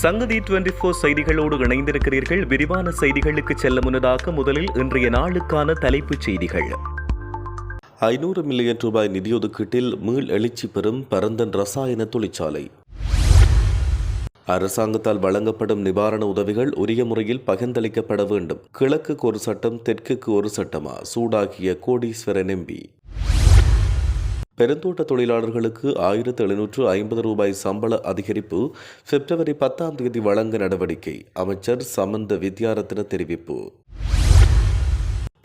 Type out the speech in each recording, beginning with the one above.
சங்கதி twenty four செய்திகளோடு இணைந்திருக்கிறீர்கள். விரிவான செய்திகளுக்கு செல்ல முன்னதாக முதலில் இன்றைய நாளுக்கான தலைப்புச் செய்திகள். ஐநூறு மில்லியன் ரூபாய் நிதியொதுக்கீட்டில் மீள் எழுச்சி பெறும் பரந்தன் ரசாயன தொழிற்சாலை. அரசாங்கத்தால் வழங்கப்படும் நிவாரண உதவிகள் உரிய முறையில் பகிர்ந்தளிக்கப்பட வேண்டும். கிழக்குக்கு ஒரு சட்டம் தெற்குக்கு ஒரு சட்டமா? சூடாகிய கோடீஸ்வரன் எம்பி. பெருந்தோட்ட தொழிலாளர்களுக்கு ஆயிரத்து எழுநூற்று ஐம்பது ரூபாய் சம்பள அதிகரிப்பு பிப்ரவரி பத்தாம் தேதி வழங்க நடவடிக்கை. அமைச்சர் சமந்த வித்யாரத்ன தெரிவிப்பு.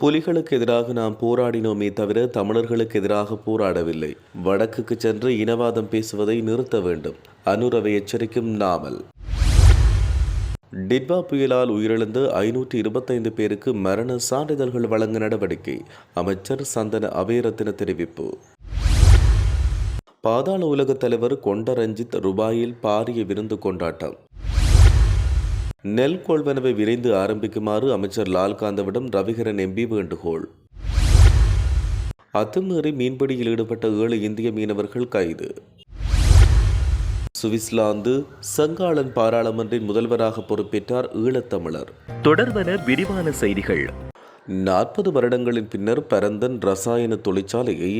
புலிகளுக்கு எதிராக நாம் போராடினோமே தவிர தமிழர்களுக்கு எதிராக போராடவில்லை. வடக்குக்கு சென்று இனவாதம் பேசுவதை நிறுத்த வேண்டும். அனுரவை எச்சரிக்கும் நாமல் டிட்வா புயலால் உயிரிழந்து ஐநூற்றி இருபத்தைந்து பேருக்கு மரண சான்றிதழ்கள் வழங்க நடவடிக்கை. அமைச்சர் சந்தன அபேரத்தின தெரிவிப்பு. பாதாள உலக தலைவர் கொண்ட ரஞ்சித் ரூபாயில் பாரிய விருந்து கொண்டாட்டம். நெல் கொள்வனவை விரைந்து ஆரம்பிக்குமாறு அமைச்சர் லால்காந்தவிடம் ரவிகரன் எம்பி வேண்டுகோள். அத்துமீறி மீன்பிடியில் ஈடுபட்ட ஏழு இந்திய மீனவர்கள் கைது. சுவிஸ்லாந்து செங்காளன் பாராளுமன்றின் முதல்வராக பொறுப்பேற்றார் ஈழத்தமிழர். தொடர்வன விரிவான செய்திகள். நாற்பது வருடங்களின் பின்னர் பரந்தன் ரசாயன தொழிற்சாலையை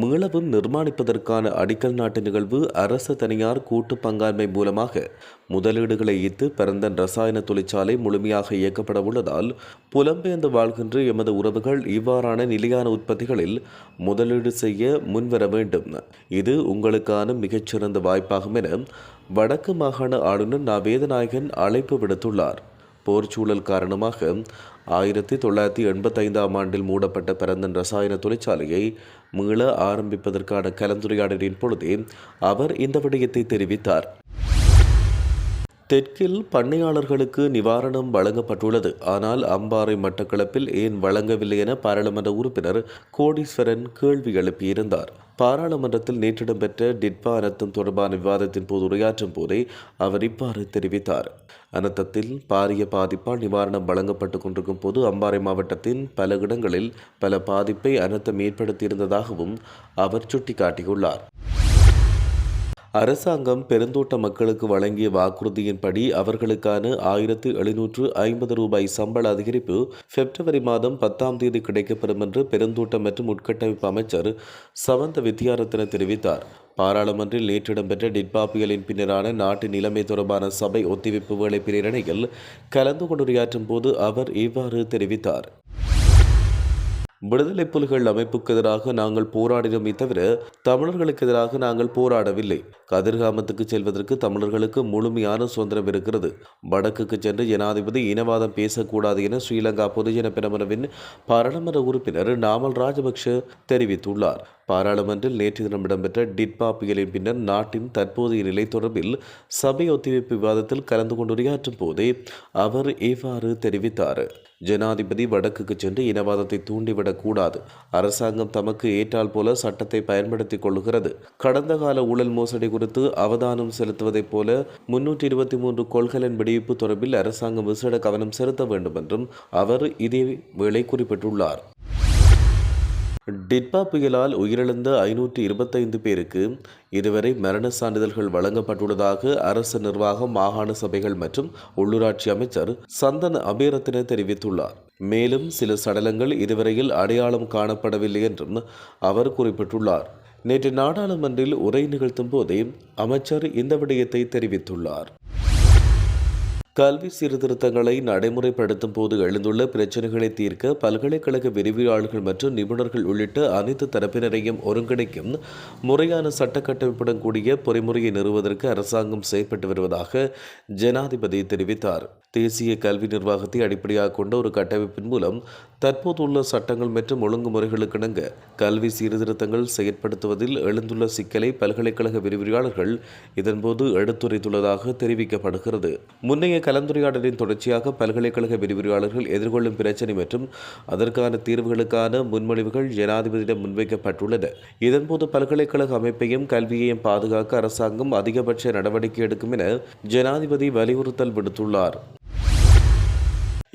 மீளவும் நிர்மாணிப்பதற்கான அடிக்கல் நாட்டு நிகழ்வு அரசு தனியார் கூட்டு பங்காண்மை மூலமாக முதலீடுகளை ஈர்த்து பரந்தன் ரசாயன தொழிற்சாலை முழுமையாக இயக்கப்பட உள்ளதால் புலம்பெயர்ந்து வாழ்கின்ற எமது உறவுகள் இவ்வாறான நிலையான உற்பத்திகளில் முதலீடு செய்ய முன்வர வேண்டும். இது உங்களுக்கான மிகச்சிறந்த வாய்ப்பாகும் என வடக்கு மாகாண ஆளுநர் நா. வேதநாயகன் அழைப்பு விடுத்துள்ளார். போர்ச்சூழல் காரணமாக ஆயிரத்தி தொள்ளாயிரத்தி எண்பத்தைந்தாம் ஆண்டில் மூடப்பட்ட பிறந்தன் ரசாயன தொழிற்சாலையை மீள ஆரம்பிப்பதற்கான கலந்துரையாடலின் பொழுதே அவர் இந்த விடயத்தை தெரிவித்தார். தெற்கில் பண்ணையாளர்களுக்கு நிவாரணம் வழங்கப்பட்டுள்ளது. ஆனால் அம்பாறை மட்டக்களப்பில் ஏன் வழங்கவில்லை என பாராளுமன்ற உறுப்பினர் கோடீஸ்வரன் கேள்வி எழுப்பியிருந்தார். பாராளுமன்றத்தில் நேற்று இடம்பெற்ற டிட்பா அனர்த்தம் தொடர்பான விவாதத்தின் போது உரையாற்றும் போதே அவர் இவ்வாறு தெரிவித்தார். அனர்த்தத்தில் பாரிய பாதிப்பால் நிவாரணம் வழங்கப்பட்டுக் கொண்டிருக்கும் போது அம்பாறை மாவட்டத்தின் பல இடங்களில் பல பாதிப்பை அனர்த்தம் ஏற்படுத்தியிருந்ததாகவும் அவர் சுட்டிக்காட்டியுள்ளார். அரசாங்கம் பெருந்தோட்ட மக்களுக்கு வழங்கிய வாக்குறுதியின்படி அவர்களுக்கான ஆயிரத்து எழுநூற்று ஐம்பது ரூபாய் சம்பள அதிகரிப்பு பிப்ரவரி மாதம் பத்தாம் தேதி கிடைக்கப்பெறும் என்று பெருந்தோட்டம் மற்றும் உட்கட்டமைப்பு அமைச்சர் சவந்த வித்யாரத்ன தெரிவித்தார். பாராளுமன்றில் நேற்று இடம்பெற்ற டிட்பா புயலின் பின்னரான நாட்டு நிலைமை தொடர்பான சபை ஒத்திவைப்பு வேலை பிரேரணையில் கலந்து கொண்டுரையாற்றும் போது அவர் இவ்வாறு தெரிவித்தார். விடுதலை புலிகள் அமைப்புக்கு எதிராக நாங்கள் போராடினோமே தவிர தமிழர்களுக்கு எதிராக நாங்கள் போராடவில்லை. கதிர்காமத்துக்கு செல்வதற்கு தமிழர்களுக்கு முழுமையான சுதந்திரம் இருக்கிறது. வடக்குக்கு சென்று ஜனாதிபதி இனவாதம் பேசக்கூடாது என ஸ்ரீலங்கா பொதுஜன பிரமரவின் பாராளுமன்ற உறுப்பினர் நாமல் ராஜபக்ஷ தெரிவித்துள்ளார். பாராளுமன்றில் நேற்று தினம் இடம்பெற்ற டிட்பா புயலின் பின்னர் நாட்டின் தற்போதைய நிலை தொடர்பில் சபை ஒத்திவைப்பு விவாதத்தில் கலந்து கொண்டு உரையாற்றும் போதே அவர் இவ்வாறு தெரிவித்தார். ஜனாதிபதி வடக்குக்கு சென்று இனவாதத்தை தூண்டிவிடக் கூடாது அரசாங்கம் தமக்கு ஏற்றால் போல சட்டத்தை பயன்படுத்திக் கொள்கிறது கடந்த கால ஊழல் மோசடி குறித்து அவதானம் செலுத்துவதைப் போல முன்னூற்றி இருபத்தி மூன்று கொள்கலன் வெடிவிப்பு தொடர்பில் அரசாங்கம் விசேட கவனம் செலுத்த வேண்டும் என்றும் அவர் இதே வேளை குறிப்பிட்டுள்ளார். டிட்பா புயலால் உயிரிழந்த ஐநூற்றி இருபத்தைந்து பேருக்கு இதுவரை மரண சான்றிதழ்கள் வழங்கப்பட்டுள்ளதாக அரசு நிர்வாகம் மாகாண சபைகள் மற்றும் உள்ளூராட்சி அமைச்சர் சந்தன் அபேரத்தின தெரிவித்துள்ளார். மேலும் சில சடலங்கள் இதுவரையில் அடையாளம் காணப்படவில்லை என்றும் அவர் குறிப்பிட்டுள்ளார். நேற்று நாடாளுமன்றில் உரை நிகழ்த்தும் போதே அமைச்சர் இந்த விடயத்தை தெரிவித்துள்ளார். கல்வி சீர்திருத்தங்களை நடைமுறைப்படுத்தும் போது எழுந்துள்ள பிரச்சினைகளை தீர்க்க பல்கலைக்கழக விரிவியாளர்கள் மற்றும் நிபுணர்கள் உள்ளிட்ட அனைத்து தரப்பினரையும் ஒருங்கிணைக்கும் முறையான சட்டக்கட்டமைப்புடன் கூடிய பொறிமுறையை நிறுவதற்கு அரசாங்கம் செயற்பட்டு வருவதாக ஜனாதிபதி தெரிவித்தார். தேசிய கல்வி நிர்வாகத்தை அடிப்படையாக கொண்ட ஒரு கட்டமைப்பின் மூலம் தற்போதுள்ள சட்டங்கள் மற்றும் ஒழுங்குமுறைகளுக்கிணங்க கல்வி சீர்திருத்தங்கள் செயற்படுத்துவதில் எழுந்துள்ள சிக்கலை பல்கலைக்கழக விரிவுரையாளர்கள் இதன்போது எடுத்துரைத்துள்ளதாக தெரிவிக்கப்படுகிறது. முன்னைய கலந்துரையாடலின் தொடர்ச்சியாக பல்கலைக்கழக விரிவுரையாளர்கள் எதிர்கொள்ளும் பிரச்சினை மற்றும் அதற்கான தீர்வுகளுக்கான முன்மொழிவுகள் ஜனாதிபதியிடம் முன்வைக்கப்பட்டுள்ளன. இதன்போது பல்கலைக்கழக அமைப்பையும் கல்வியையும் பாதுகாக்க அரசாங்கம் அதிகபட்ச நடவடிக்கை எடுக்கும் என ஜனாதிபதி வலியுறுத்தல் விடுத்துள்ளார்.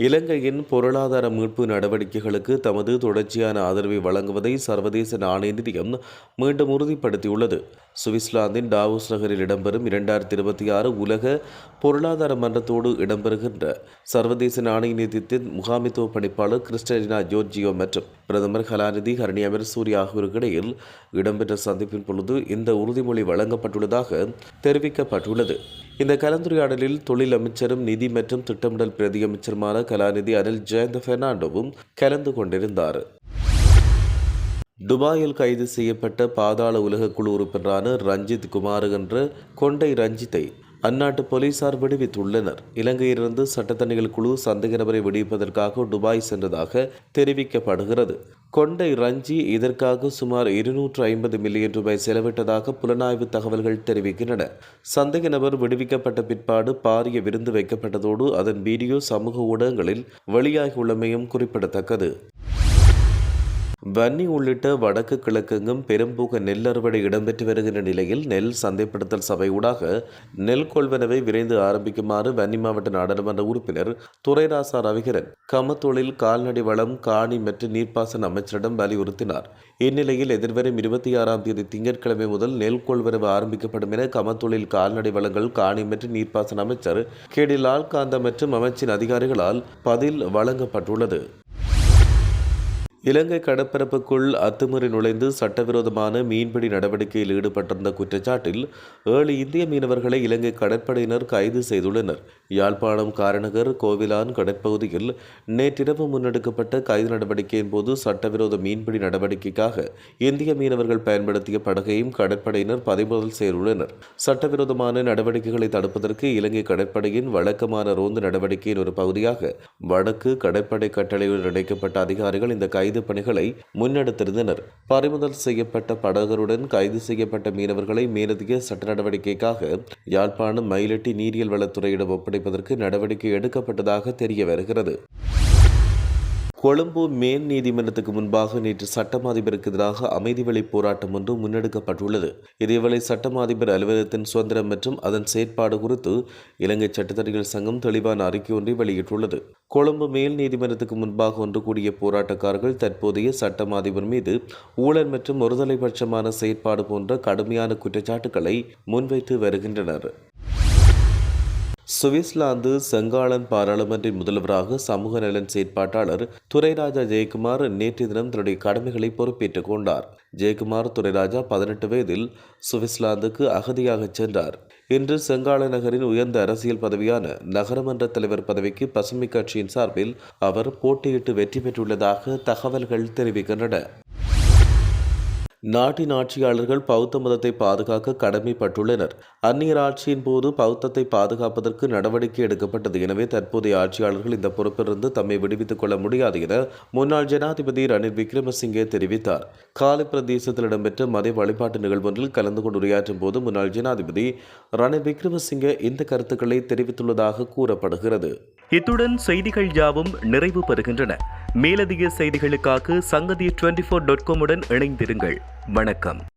இலங்கையின் பொருளாதார மீட்பு நடவடிக்கைகளுக்கு தமது தொடர்ச்சியான ஆதரவை வழங்குவதை சர்வதேச நாணய நிதியம் மீண்டும் உறுதிப்படுத்தியுள்ளது. சுவிட்சர்லாந்தின் டாவோஸ் நகரில் இடம்பெறும் இரண்டாயிரத்தி இருபத்தி ஆறு உலக பொருளாதார மன்றத்தோடு இடம்பெறுகின்ற சர்வதேச நாணய நிதியத்தின் முகாமித்துவ பணிப்பாளர் கிறிஸ்டலினா ஜோர்ஜியோ மற்றும் பிரதமர் கலாநிதி ஹரணி அமர்சூரி ஆகியோருக்கு இடையில் இடம்பெற்ற சந்திப்பின் பொழுது இந்த உறுதிமொழி வழங்கப்பட்டுள்ளதாக தெரிவிக்கப்பட்டுள்ளது. இந்த கலந்துரையாடலில் தொழில் அமைச்சரும் நிதி மற்றும் திட்டமிடல் பிரதியமைச்சருமான கலாநிதி அனில் ஜெயந்த பெர்னாண்டோவும் கலந்து கொண்டிருந்தார். துபாயில் கைது செய்யப்பட்ட பாதாள உலக குழு உறுப்பினரான ரஞ்சித் குமார் என்ற கொண்டை ரஞ்சித்தை அந்நாட்டு போலீசார் விடுவித்துள்ளனர். இலங்கையிலிருந்து சட்டத்தணிகள் குழு சந்தேக நபரை விடுவிப்பதற்காக துபாய் சென்றதாக தெரிவிக்கப்படுகிறது. கொண்டை ரஞ்சி இதற்காக சுமார் இருநூற்று ஐம்பது மில்லியன் ரூபாய் செலவிட்டதாக புலனாய்வு தகவல்கள் தெரிவிக்கின்றன. சந்தேக நபர் விடுவிக்கப்பட்ட பிற்பாடு பாரிய விருந்து வைக்கப்பட்டதோடு அதன் வீடியோ சமூக ஊடகங்களில் வெளியாகியுள்ளமையும் குறிப்பிடத்தக்கது. வன்னி உள்ளிட்ட வடக்கு கிழக்கெங்கும் பெரும்பூக நெல் அறுவடை இடம்பெற்று வருகின்ற நிலையில் நெல் சந்தைப்படுத்தல் சபை ஊடாக நெல் கொள்வனவை விரைந்து ஆரம்பிக்குமாறு வன்னி மாவட்ட நாடாளுமன்ற உறுப்பினர் துரைராசா ரவிகரன் கமத்தொழில் கால்நடை வளம் காணி மற்றும் நீர்ப்பாசன அமைச்சரிடம் வலியுறுத்தினார். இந்நிலையில் எதிர்வரும் இருபத்தி ஆறாம் தேதி திங்கட்கிழமை முதல் நெல் கொள்வனவு ஆரம்பிக்கப்படும் என கமத்தொழில் கால்நடை வளங்கள் காணி மற்றும் நீர்ப்பாசன அமைச்சர் கேடி லால்காந்த மற்றும் அமைச்சின் அதிகாரிகளால் பதில் வழங்கப்பட்டுள்ளது. இலங்கை கடற்பரப்புக்குள் அத்துமீறி நுழைந்து சட்டவிரோதமான மீன்பிடி நடவடிக்கையில் ஈடுபட்டிருந்த குற்றச்சாட்டில் ஏழு இந்திய மீனவர்களை இலங்கை கடற்படையினர் கைது செய்துள்ளனர். யாழ்ப்பாணம் காரநகர் கோவிலான் கடற்பகுதியில் நேற்றிரவு முன்னெடுக்கப்பட்ட கைது நடவடிக்கையின் போது சட்டவிரோத மீன்பிடி நடவடிக்கைக்காக இந்திய மீனவர்கள் பயன்படுத்திய படகையும் கடற்படையினர் பறிமுதல் செய்துள்ளனர். சட்டவிரோதமான நடவடிக்கைகளை தடுப்பதற்கு இலங்கை கடற்படையின் வழக்கமான ரோந்து நடவடிக்கையின் ஒரு பகுதியாக வடக்கு கடற்படை கட்டளையுடன் இணைக்கப்பட்ட அதிகாரிகள் இந்த கைது பணிகளை முன்னெடுத்திருந்தனர். பறிமுதல் செய்யப்பட்ட படகருடன் கைது செய்யப்பட்ட மீனவர்களை மேலதிக சட்ட நடவடிக்கைக்காக யாழ்ப்பாணம் மயிலட்டி நீரியல் வளத்துறையிடம் ஒப்படைப்பதற்கு நடவடிக்கை எடுக்கப்பட்டதாக தெரிய வருகிறது. கொழும்பு மேல் நீதிமன்றத்துக்கு முன்பாக நேற்று சட்டம் அதிபருக்கு எதிராக அமைதி வழி போராட்டம் ஒன்று முன்னெடுக்கப்பட்டுள்ளது. இதேவேளை சட்டம் அதிபர் அலுவலகத்தின் சுதந்திரம் மற்றும் அதன் செயற்பாடு குறித்து இலங்கை சட்டத்தறிகள் சங்கம் தெளிவான அறிக்கை ஒன்றை வெளியிட்டுள்ளது. கொழும்பு மேல் நீதிமன்றத்துக்கு முன்பாக ஒன்று கூடிய போராட்டக்காரர்கள் தற்போதைய சட்டம் அதிபர் மீது ஊழல் மற்றும் ஒருதலைபட்சமான செயற்பாடு போன்ற கடுமையான குற்றச்சாட்டுகளை முன்வைத்து வருகின்றனர். சுவிஸ்லாந்து செங்காளன் பாராளுமன்ற முதல்வராக சமூக நலன் செயற்பாட்டாளர் துரைராஜா ஜெயக்குமார் நேற்றைய தினம் தன்னுடைய கடமைகளை பொறுப்பேற்றுக் கொண்டார். ஜெயக்குமார் துரைராஜா பதினெட்டு வயதில் சுவிஸ்லாந்துக்கு அகதியாக சென்றார். இன்று செங்கால நகரின் உயர்ந்த அரசியல் பதவியான நகரமன்ற தலைவர் பதவிக்கு பசுமை கட்சியின் சார்பில் அவர் போட்டியிட்டு வெற்றி பெற்றுள்ளதாக தகவல்கள் தெரிவிக்கின்றன. நாட்டின் ஆட்சியாளர்கள் பௌத்த மதத்தை பாதுகாக்க கடமைப்பட்டுள்ளனர். அந்நியர் ஆட்சியின் போது பௌத்தத்தை பாதுகாப்பதற்கு நடவடிக்கை எடுக்கப்பட்டது. எனவே தற்போதைய ஆட்சியாளர்கள் இந்த பொறுப்பிலிருந்து தம்மை விடுவித்துக் கொள்ள முடியாது என முன்னாள் ஜனாதிபதி ரணில் விக்ரமசிங்கே தெரிவித்தார். காலி பிரதேசத்தில் இடம்பெற்ற மத வழிபாட்டு நிகழ்வொன்றில் கலந்து கொண்டு உரையாற்றும் போது முன்னாள் ஜனாதிபதி ரணில் விக்ரமசிங்கே இந்த கருத்துக்களை தெரிவித்துள்ளதாக கூறப்படுகிறது. இத்துடன் செய்திகள் யாவும் நிறைவு பெறுகின்றன. மேலதிக செய்திகளுக்காக சங்கதி டுவெண்ட்டி ஃபோர் டாட் காமுடன் இணைந்திருங்கள். வணக்கம்.